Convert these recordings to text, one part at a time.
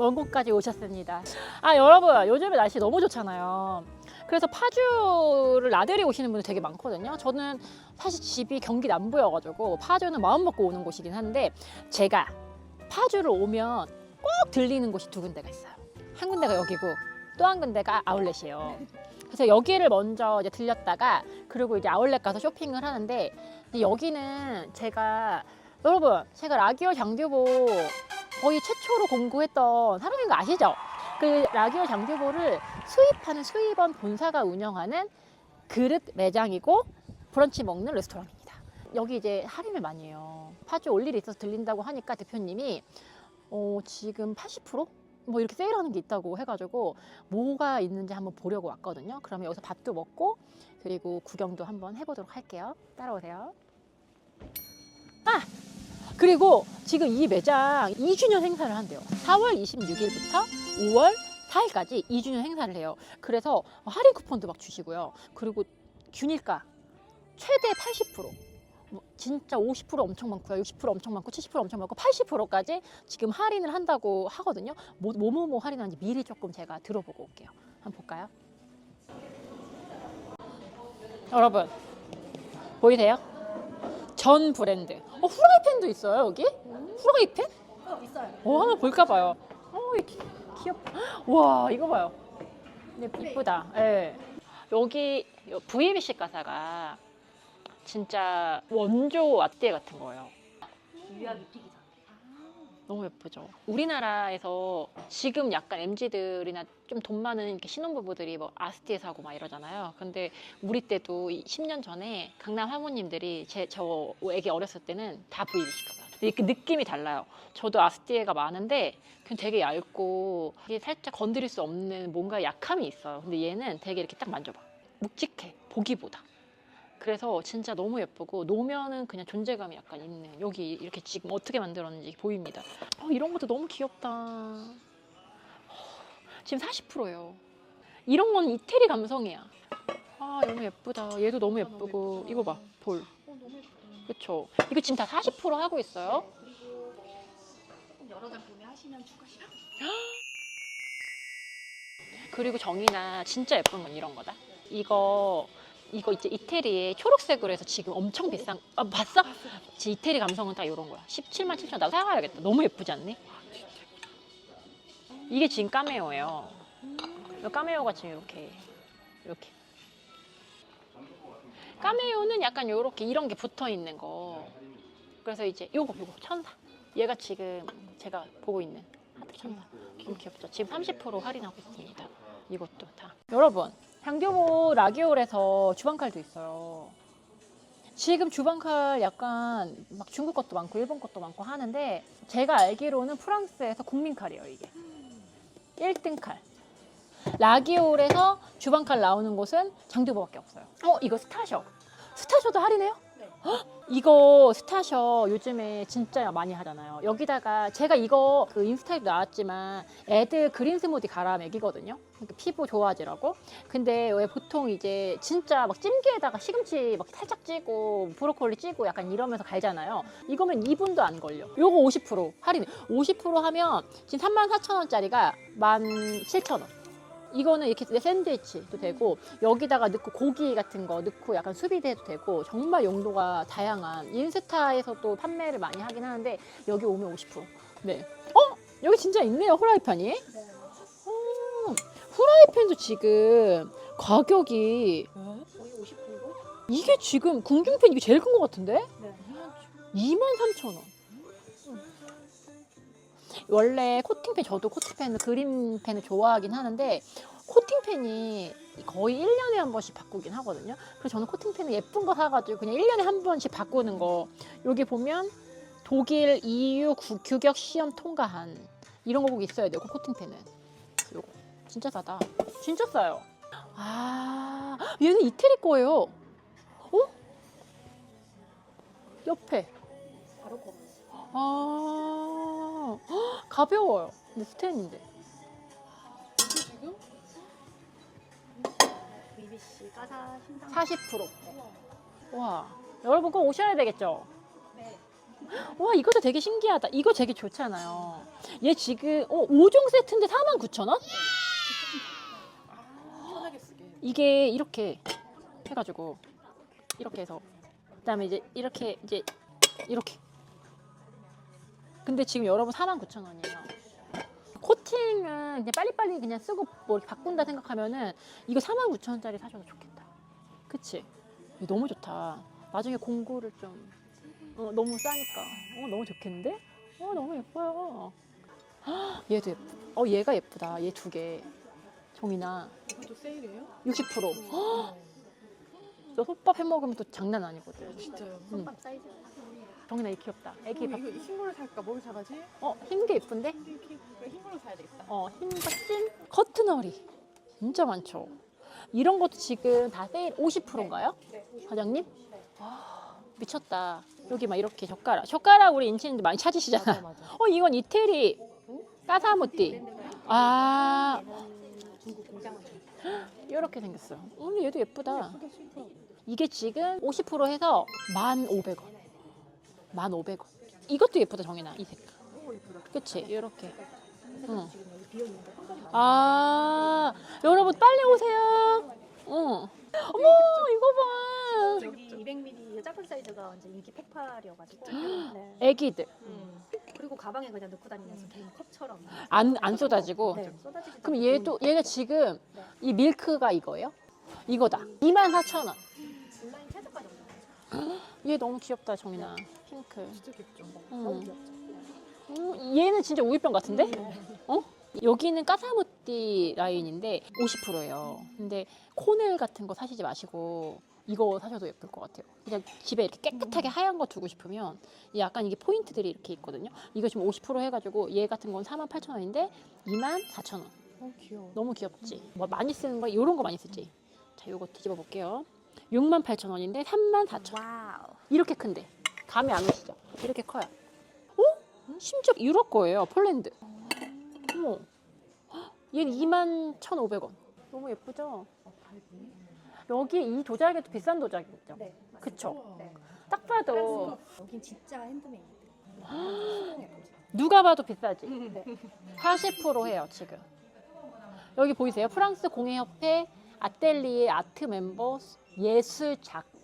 먼 곳까지 오셨습니다. 아 여러분 요즘에 날씨 너무 좋잖아요. 그래서 파주를 나들이 오시는 분들 되게 많거든요. 저는 사실 집이 경기 남부여가지고 파주는 마음 먹고 오는 곳이긴 한데 제가 파주를 오면 꼭 들리는 곳이 두 군데가 있어요. 한 군데가 여기고 또 한 군데가 아울렛이에요. 그래서 여기를 먼저 이제 들렸다가 그리고 이제 아울렛 가서 쇼핑을 하는데 여기는 제가 여러분 제가 라기오 장규보 거의 최초로 공부했던 사람인 거 아시죠? 그 라기오 장규보를 수입하는 수입원 본사가 운영하는 그릇 매장이고 브런치 먹는 레스토랑입니다. 여기 이제 할인을 많이 해요. 파주 올 일이 있어서 들린다고 하니까 대표님이 어, 지금 80%? 뭐 이렇게 세일하는 게 있다고 해가지고 뭐가 있는지 한번 보려고 왔거든요. 그러면 여기서 밥도 먹고 그리고 구경도 한번 해보도록 할게요. 따라오세요. 아! 그리고 지금 이 매장 2주년 행사를 한대요. 4월 26일부터 5월 4일까지 2주년 행사를 해요. 그래서 할인 쿠폰도 막 주시고요. 그리고 균일가 최대 80%. 뭐 진짜 50% 엄청 많고요. 60% 엄청 많고 70% 엄청 많고 80%까지 지금 할인을 한다고 하거든요. 뭐, 뭐뭐뭐 할인하는지 미리 조금 제가 들어보고 올게요. 한번 볼까요? 여러분 보이세요? 전 브랜드. 어, 후라이팬도 있어요 여기? 후라이팬? 어, 있어요. 어, 한번 볼까 봐요. 어, 이렇게 귀엽다. 와, 이거 봐요. 네, 이쁘다. 예. 여기 VBC 가사가 진짜 원조 와띠에 같은 거예요. 유압 입히기 전. 너무 예쁘죠. 우리나라에서 지금 약간 MZ들이나 좀 돈 많은 이렇게 신혼부부들이 뭐 아스티에 사고 막 이러잖아요. 근데 우리 때도 이 10년 전에 강남 사모님들이 제 저 애기 어렸을 때는 다 VBC 가사. 이렇게 느낌이 달라요. 저도 아스티에가 많은데 그냥 되게 얇고 이게 살짝 건드릴 수 없는 뭔가 약함이 있어요. 근데 얘는 되게 이렇게 딱 만져봐. 묵직해. 보기보다. 그래서 진짜 너무 예쁘고 놓으면은 그냥 존재감이 약간 있는 여기 이렇게 지금 어떻게 만들었는지 보입니다. 어, 이런 것도 너무 귀엽다. 어, 지금 40%예요. 이런 건 이태리 감성이야. 아 너무 예쁘다. 얘도 너무 예쁘고 이거 봐 볼. 어. 그쵸? 이거 지금 다 40% 하고 있어요. 그리고 꼭 여러 장 구매하시면 추가 시간. 그리고 정이나 진짜 예쁜 건 이런 거다. 이거 이거 이제 이태리에 초록색으로 해서 지금 엄청 비싼 아 봤어? 지 이태리 감성은 딱 이런 거야. 17만 7천 나도 사가야겠다. 너무 예쁘지 않니? 이게 지금 까메오예요. 이 까메오가 지금 이렇게 이렇게. 까메오는 약간 요렇게 이런 게 붙어 있는 거. 그래서 이제 요거 요거 천사. 얘가 지금 제가 보고 있는 하트 천사. 너무 귀엽죠? 지금 30% 할인하고 있습니다. 이것도 다. 여러분, 향교보 라기올에서 주방칼도 있어요. 지금 주방칼 약간 막 중국 것도 많고 일본 것도 많고 하는데 제가 알기로는 프랑스에서 국민칼이에요, 이게. 1등 칼. 라기올에서 주방칼 나오는 곳은 장교보밖에 없어요. 어, 이거 스타셔. 스타셔도 할인해요? 네. 이거 스타셔 요즘에 진짜 많이 하잖아요. 여기다가 제가 이거 그 인스타에도 나왔지만 애들 그린 스무디 갈아 먹이거든요. 그러니까 피부 좋아지라고. 근데 왜 보통 이제 진짜 막 찜기에다가 시금치 막 살짝 찌고 브로콜리 찌고 약간 이러면서 갈잖아요. 이거면 2분도 안 걸려. 요거 50% 할인. 50% 하면 지금 34,000원짜리가 17,000원. 이거는 이렇게 샌드위치도 되고 여기다가 넣고 고기 같은 거 넣고 약간 수비대도 되고 정말 용도가 다양한 인스타에서도 판매를 많이 하긴 하는데 여기 오면 50%. 네. 어? 여기 진짜 있네요 후라이팬이. 네. 음, 후라이팬도 지금 가격이 거의 50%로? 이게 지금 궁중팬 이게 제일 큰것 같은데? 네. 23,000원. 원래 코팅팬 저도 코팅팬 그린팬을 좋아하긴 하는데 코팅팬이 거의 1년에 한 번씩 바꾸긴 하거든요. 그래서 저는 코팅팬을 예쁜 거 사가지고 그냥 1년에 한 번씩 바꾸는 거. 여기 보면 독일 EU 구- 규격 시험 통과한 이런 거꼭 있어야 돼요. 그 코팅팬은. 요거 진짜 싸다. 진짜 싸요. 아 얘는 이태리 거예요. 어? 옆에. 바로 검은. 아 헉, 가벼워요. 근데 스텐인데. 이게 지금 VBC 가사 신상. 40%. 우와. 와 여러분 꼭 오셔야 되겠죠. 네. 와 이것도 되게 신기하다. 이거 되게 좋잖아요. 얘 지금 어 5종 세트인데 49,000원? 편하게 쓰게. 이게 이렇게 해가지고 이렇게 해서 그다음에 이제 이렇게 이제 이렇게. 근데 지금 여러분 49,000원이에요. 코팅은 그냥 빨리빨리 그냥 쓰고 뭐 이렇게 바꾼다 생각하면은 이거 49,000원짜리 사셔도 좋겠다. 그치? 너무 좋다. 나중에 공구를 좀 어, 너무 싸니까 어, 너무 좋겠는데? 어, 너무 예뻐요. 헉, 얘도 예쁘. 어, 얘가 예쁘다. 얘 두 개. 종이나 이것도 세일이에요? 60%. 헉, 저 솥밥 해 먹으면 또 장난 아니거든. 진짜요? 음. 솥밥 사이즈. 정인아 이 귀엽다. 애기 밥. 이거 흰 걸로 살까? 뭘 사가지? 어, 흰 게 예쁜데? 흰, 걸로 사야 되겠다. 어, 흰찐 커트너리. 진짜 많죠. 이런 것도 지금 다 세일 50%인가요? 네. 과장님? 와, 미쳤다. 여기 막 이렇게 젓가락. 젓가락 우리 인치님들 많이 찾으시잖아. 맞아. 어, 이건 이태리 까사무띠. 아, 중국 공장은 이렇게 생겼어. 어, 근데 얘도 예쁘다. 이게 지금 50% 해서 1,500원. 1,500원. 이것도 예쁘다, 정인아. 이 예쁘다. 그치? 이렇게. 응. 아, 여러분 빨리 오세요. 응. 어머, 이거 봐. 여기 200ml 작은 사이즈가 완전 인기 폭발이어가지고. 네. 애기들. 음. 그리고 가방에 그냥 넣고 다니면서 개인 컵처럼. 안, 안 쏟아지고. 네, 쏟아지지 그럼 않고 얘도, 얘가 지금 네. 이 밀크가 이거예요? 이거다. 24,000원. 온라인 최저가 정도. 얘 너무 귀엽다, 정민아. 핑크. 진짜 귀엽죠. 너무 음. 귀엽죠. 음, 얘는 진짜 우유병 같은데? 어? 여기는 까사무띠 라인인데 50%예요. 근데 코넬 같은 거 사시지 마시고 이거 사셔도 예쁠 것 같아요. 그냥 집에 이렇게 깨끗하게 하얀 거 두고 싶으면 이 약간 이게 포인트들이 이렇게 있거든요. 이거 지금 48% 해가지고 얘 같은 건 48,000원인데 24,000원. 어 귀여워. 너무 귀엽지? 뭐 많이 쓰는 거 이런 거 많이 쓰지? 자, 요거 뒤집어 볼게요. 68,000원인데 34,000원. 와우. 이렇게 큰데 감이 안 오시죠? 이렇게 커요. 어? 심지어 유럽 거예요. 폴란드. 어머. 헉, 얘는 21,500원. 너무 예쁘죠? 여기 이 도자기도 비싼 도자기죠. 네. 맞습니다. 그쵸? 네. 딱 봐도 여긴 진짜 핸드메이드. 누가 봐도 비싸지. 네. 40% 해요 지금. 여기 보이세요? 프랑스 공예협회 아텔리에 아트 멤버 예술 작품.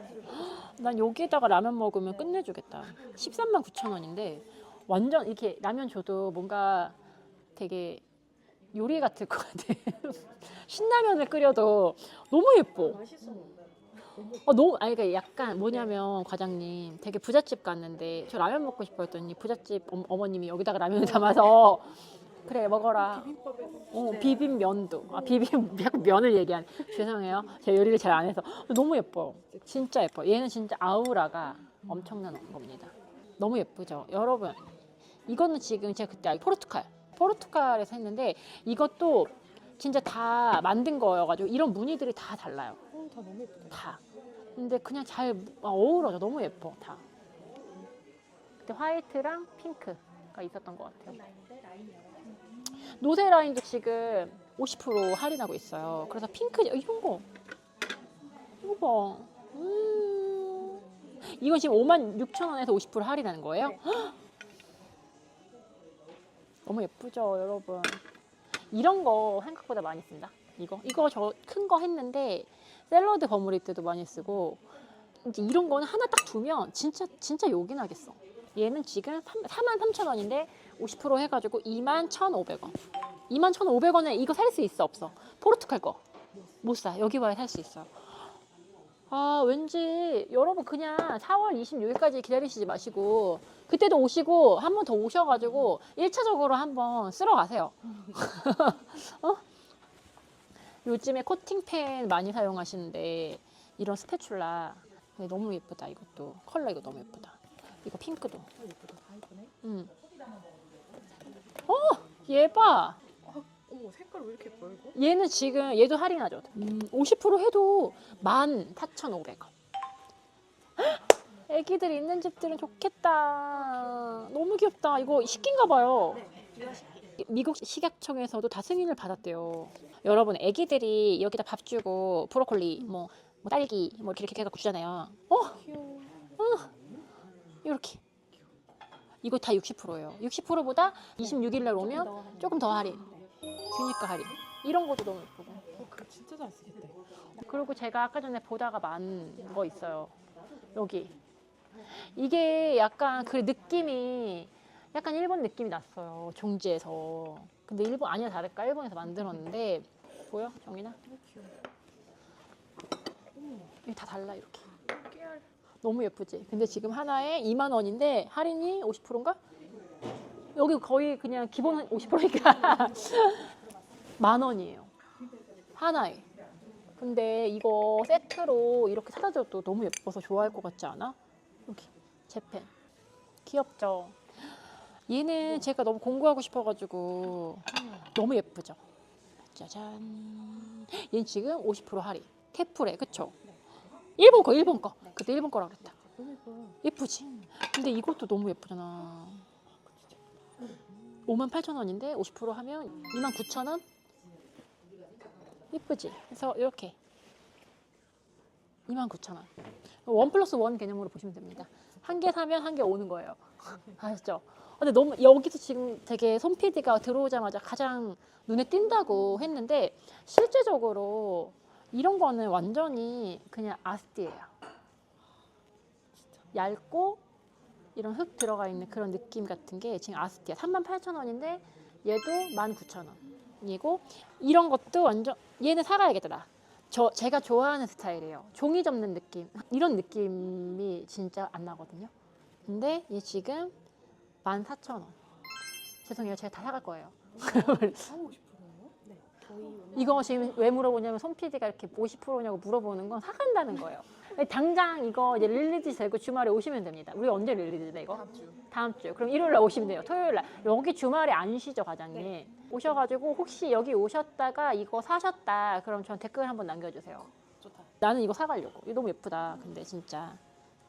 난 여기에다가 라면 먹으면 끝내주겠다. 13만 9천 원인데 완전 이렇게 라면 줘도 뭔가 되게 요리 같을 것 같아. 신라면을 끓여도 너무 예뻐. 어, 너무 아니 그러니까 약간 뭐냐면 과장님 되게 부잣집 갔는데 저 라면 먹고 싶어 했더니 부잣집 어, 어머님이 여기다가 라면을 담아서 그래 먹어라. 어, 비빔 면도. 아, 비빔 면을 얘기하네. 죄송해요. 제가 요리를 잘 안 해서 너무 예뻐. 진짜 예뻐. 얘는 진짜 아우라가 엄청난 겁니다. 너무 예쁘죠. 여러분, 이거는 지금 제가 그때 포르투갈, 포르투갈에서 했는데 이것도 진짜 다 만든 거여가지고 이런 무늬들이 다 달라요. 어, 다 너무 예쁘다. 다. 근데 그냥 잘 아, 어우러져. 너무 예뻐. 다. 그때 화이트랑 핑크가 있었던 것 같아요. 노세 라인도 지금 50% 할인하고 있어요. 그래서 핑크 어, 이런 거 이거 봐. 음. 이건 지금 5만 6천 원에서 50% 할인하는 거예요? 네. 헉! 너무 예쁘죠, 여러분. 이런 거 생각보다 많이 쓴다. 이거 이거 저 큰 거 했는데 샐러드 버무릴 때도 많이 쓰고 이제 이런 거는 하나 딱 두면 진짜 진짜 요긴하겠어. 얘는 지금 4만 3천 원인데 50% 해가지고 2만 1,500원. 2만 1,500원에 이거 살 수 있어 없어? 포르투갈 거. 못 사. 여기 와야 살 수 있어요. 아 왠지 여러분 그냥 4월 26일까지 기다리시지 마시고 그때도 오시고 한 번 더 오셔가지고 1차적으로 한번 쓸어 가세요. 어? 요즘에 코팅펜 많이 사용하시는데 이런 스패츌라 네, 너무 예쁘다 이것도 컬러 이거 너무 예쁘다. 이거 핑크도. 음. 어, 얘 봐. 어머 색깔 왜 이렇게 예뻐 이거? 얘는 지금 얘도 할인하죠. 음, 50% 해도 14,500원. 애기들 있는 집들은 좋겠다. 너무 귀엽다. 이거 식기인가 봐요. 미국 식약청에서도 다 승인을 받았대요. 여러분, 애기들이 여기다 밥 주고 브로콜리, 뭐, 뭐 딸기, 뭐 이렇게 이렇게 해갖고 주잖아요. 어, 귀여워. 이 이렇게. 이거 다 60%예요. 60%보다 26일 날 오면 조금 더 할인. 그니까 할인. 이런 것도 너무 예쁘고. 어, 그거 진짜 잘 쓰겠다. 그리고 제가 아까 전에 보다가 만 거 있어요. 여기. 이게 약간 그 느낌이 약간 일본 느낌이 났어요. 종지에서. 근데 일본 아니야 다를까? 일본에서 만들었는데 보여? 정인아? 이게 다 달라 이렇게. 너무 예쁘지? 근데 지금 하나에 2만 원인데 할인이 50%인가? 여기 거의 그냥 기본 50%니까 만 원이에요. 하나에. 근데 이거 세트로 이렇게 사다 줘도 너무 예뻐서 좋아할 것 같지 않아? 이렇게 재팬. 귀엽죠? 얘는 제가 너무 공부하고 싶어가지고 너무 예쁘죠? 짜잔. 얘는 지금 50% 할인. 테프레, 그쵸? 일본 거, 일본 거. 그때 일본 거라 그랬다. 예뻐. 예쁘지? 근데 이것도 너무 예쁘잖아. 5만 8천 원인데 50% 하면 2만 9천 원? 예쁘지? 그래서 이렇게 2만 9천 원. 원 플러스 원 개념으로 보시면 됩니다. 한 개 사면 한 개 오는 거예요. 아셨죠? 근데 너무 여기서 지금 되게 손 PD가 들어오자마자 가장 눈에 띈다고 했는데 실제적으로 이런 거는 완전히 그냥 아스티예요. 얇고 이런 흙 들어가 있는 그런 느낌 같은 게 지금 아스티아 38,000원인데 얘도 19,000원이고 이런 것도 완전 얘는 사가야겠다 나. 저 제가 좋아하는 스타일이에요. 종이 접는 느낌 이런 느낌이 진짜 안 나거든요. 근데 얘 지금 14,000원. 죄송해요. 제가 다 사갈 거예요. 사고? 네. 저희 오늘 이거 지금 왜 물어보냐면 손 PD가 이렇게 50%냐고 물어보는 건 사간다는 거예요. 당장 이거 이제 릴리즈 되고 주말에 오시면 됩니다. 우리 언제 릴리즈 돼 이거? 다음 주. 다음 주. 그럼 일요일 날 오시면 돼요. 토요일 날. 여기 주말에 안 쉬죠, 과장님. 네. 오셔가지고 혹시 여기 오셨다가 이거 사셨다. 그럼 전 댓글 한번 남겨주세요. 좋다. 나는 이거 사가려고. 이거 너무 예쁘다. 근데 진짜.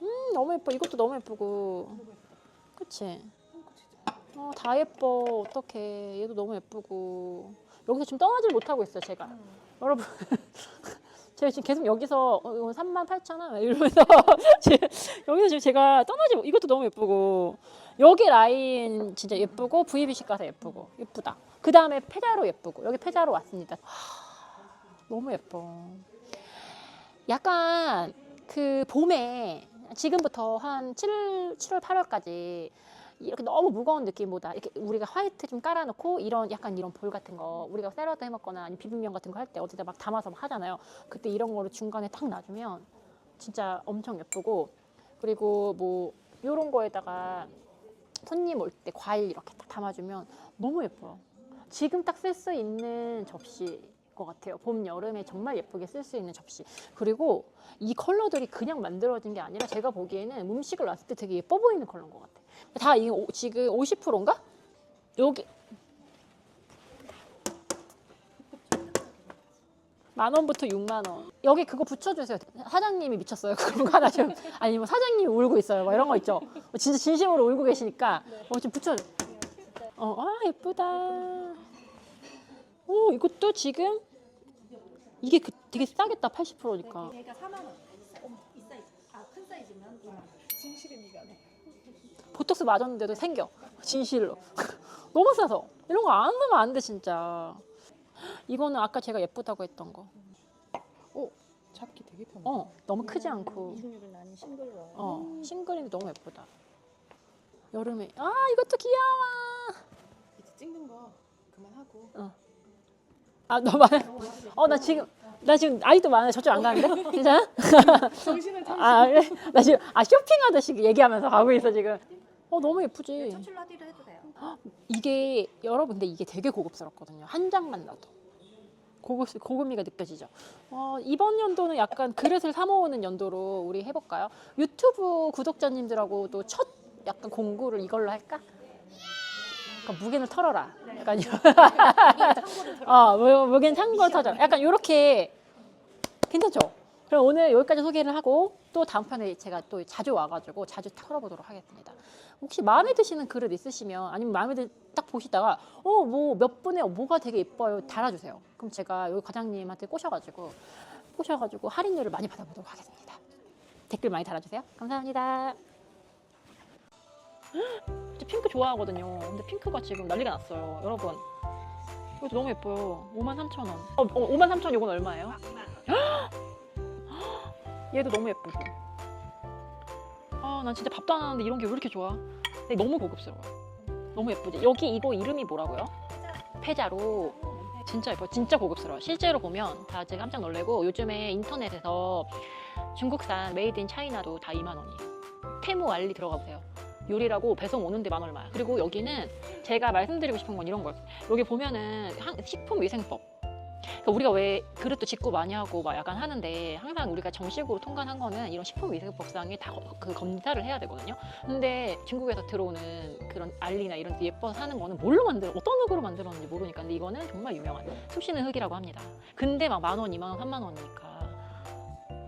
음, 너무 예뻐. 이것도 너무 예쁘고. 너무 예쁘다. 그치? 어. 어, 다 예뻐. 어떡해. 얘도 너무 예쁘고. 여기서 지금 떠나질 못하고 있어요, 제가. 음. 여러분. 제가 지금 계속 여기서 어, 이거 3만 8천 원 이러면서 지금 여기서 지금 제가 떠나지 못- 이것도 너무 예쁘고 여기 라인 진짜 예쁘고 VBC 가서 예쁘고 예쁘다. 그 다음에 페자로 예쁘고 여기 페자로 왔습니다. 하, 너무 예뻐. 약간 그 봄에 지금부터 한 7, 7월 8월까지 이렇게 너무 무거운 느낌보다 이렇게 우리가 화이트 좀 깔아놓고 이런 약간 이런 볼 같은 거 우리가 샐러드 해먹거나 아니면 비빔면 같은 거 할 때 어디다 막 담아서 막 하잖아요. 그때 이런 거를 중간에 탁 놔주면 진짜 엄청 예쁘고 그리고 뭐 이런 거에다가 손님 올 때 과일 이렇게 딱 담아주면 너무 예뻐요. 지금 딱 쓸 수 있는 접시 것 같아요. 봄 여름에 정말 예쁘게 쓸 수 있는 접시. 그리고 이 컬러들이 그냥 만들어진 게 아니라 제가 보기에는 음식을 놨을 때 되게 예뻐 보이는 컬러인 것 같아. 다 이게 오- 지금 50%인가? 여기 만 원부터 6만 원. 여기 그거 붙여주세요. 사장님이 미쳤어요. 그런 거 하나 좀 아니 뭐 사장님이 울고 있어요. 막 이런 거 있죠. 진짜 진심으로 울고 계시니까 어, 좀 붙여. 어, 아 예쁘다. 오 이것도 지금 이게 그, 되게 싸겠다 80%니까. 얘가 4만 원. 어, 이. 아, 큰 사이즈면 2만 원. 진실의 미간에. 보톡스 맞았는데도 생겨. 진실로. 너무 싸서. 이런 거 안 넣으면 안 돼, 진짜. 이거는 아까 제가 예쁘다고 했던 거. 잡기 되게 편해. 어, 너무 크지 않고. 이중률은 아닌 싱글로. 어, 싱글인데 너무 예쁘다. 여름에. 아, 이것도 귀여워. 이제 찍는 거 그만하고. 아, 너 많아. 어, 나 지금, 나 지금 아직도 많아. 저쪽 안 가는데? 괜찮아? 정신을 차리. 아, 그래? 나 지금, 아, 쇼핑하듯이 얘기하면서 가고 있어, 지금. 어, 너무 예쁘지? 처출라디를 해도 돼요. 이게 여러분 근데 이게 되게 고급스럽거든요. 한 장만 놔도 고급 고급미가 느껴지죠. 어, 이번 연도는 약간 그릇을 사 모으는 연도로 우리 해볼까요? 유튜브 구독자님들하고도 첫 약간 공구를 이걸로 할까? 약간 무게를 털어라. 약간 이런. 어, 무- 무게는 참고로 터져. 약간 이렇게 괜찮죠? 그럼 오늘 여기까지 소개를 하고 또 다음 편에 제가 또 자주 와가지고 자주 털어보도록 하겠습니다. 혹시 마음에 드시는 그릇 있으시면 아니면 마음에 들, 딱 보시다가 어 뭐 몇 분에 뭐가 되게 예뻐요 달아주세요. 그럼 제가 여기 과장님한테 꼬셔가지고 꼬셔가지고 할인율을 많이 받아보도록 하겠습니다. 댓글 많이 달아주세요. 감사합니다. 진짜 핑크 좋아하거든요. 근데 핑크가 지금 난리가 났어요. 여러분. 이것도 너무 예뻐요. 53,000원. 어, 어 53,000원 이건 얼마예요? 얘도 너무 예쁘고. 아, 난 진짜 밥도 안 하는데 이런 게 왜 이렇게 좋아? 근데 너무 고급스러워. 너무 예쁘지? 여기 이거 이름이 뭐라고요? 페자로. 진짜 예뻐. 진짜 고급스러워. 실제로 보면 다들 깜짝 놀래고 요즘에 인터넷에서 중국산 메이드 인 차이나도 다 2만 원이에요. 테무 알리 들어가 보세요. 요리라고 배송 오는데 만 얼마야. 그리고 여기는 제가 말씀드리고 싶은 건 이런 거예요. 여기 보면은 한- 식품위생법. 그러니까 우리가 왜 그릇도 짓고 많이 하고 막 약간 하는데 항상 우리가 정식으로 통관한 거는 이런 식품위생법상에 다 그 검사를 해야 되거든요. 근데 중국에서 들어오는 그런 알리나 이런 데 예뻐서 사는 거는 뭘로 만들어 어떤 흙으로 만들었는지 모르니까 근데 이거는 정말 유명한 숨쉬는 흙이라고 합니다. 근데 막 만 원, 이만 원, 삼만 원이니까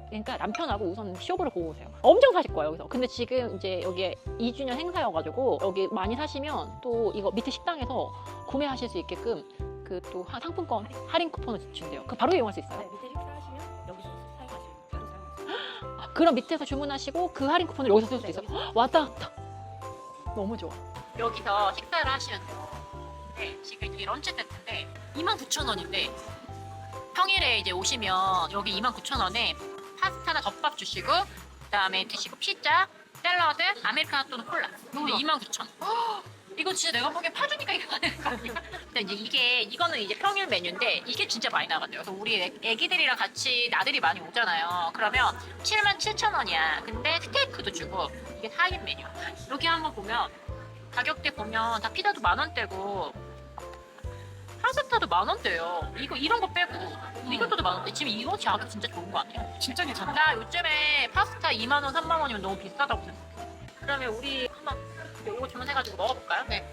그러니까 남편하고 우선 쇼부를 보고 오세요. 엄청 사실 거예요, 여기서. 근데 지금 이제 여기에 2주년 행사여가지고 여기 많이 사시면 또 이거 밑에 식당에서 구매하실 수 있게끔 그 또 상품권 할인 쿠폰을 준대요. 그 바로 이용할 수 있어요. 네, 밑에 식사하시면 여기서 사용하시면 바로 사용하시면 아, 그럼 밑에서 주문하시고 그 할인 쿠폰을 여기서 쓸 수 네, 있어요. 여기서. 왔다 갔다. 너무 좋아. 여기서 식사를 하시면 돼요. 네, 지금 이게 런치 세트인데 29,000원인데 평일에 이제 오시면 여기 29,000원에 파스타나 덮밥 주시고 그다음에 드시고 피자, 샐러드, 아메리카노 또는 콜라. 근데 29,000원. 이거 진짜 내가 보기엔 파주니까 이거 하는 거 아니야? 근데 이제 이게 이거는 이제 평일 메뉴인데 이게 진짜 많이 나간대요. 그래서 우리 애- 애기들이랑 같이 나들이 많이 오잖아요. 그러면 7만 7천 원이야. 근데 스테이크도 주고 이게 4인 메뉴. 여기 한번 보면 가격대 보면 다 피자도 만 원대고 파스타도 만 원대요. 이거 이런 거 빼고 이것도 만 원대. 지금 이거 가격 진짜 좋은 거 아니야? 진짜 괜찮다. 나 요즘에 파스타 2만 원, 3만 원이면 너무 비싸다고 생각해. 그러면 우리 한번 요거 주문해가지고 먹어볼까요? 네.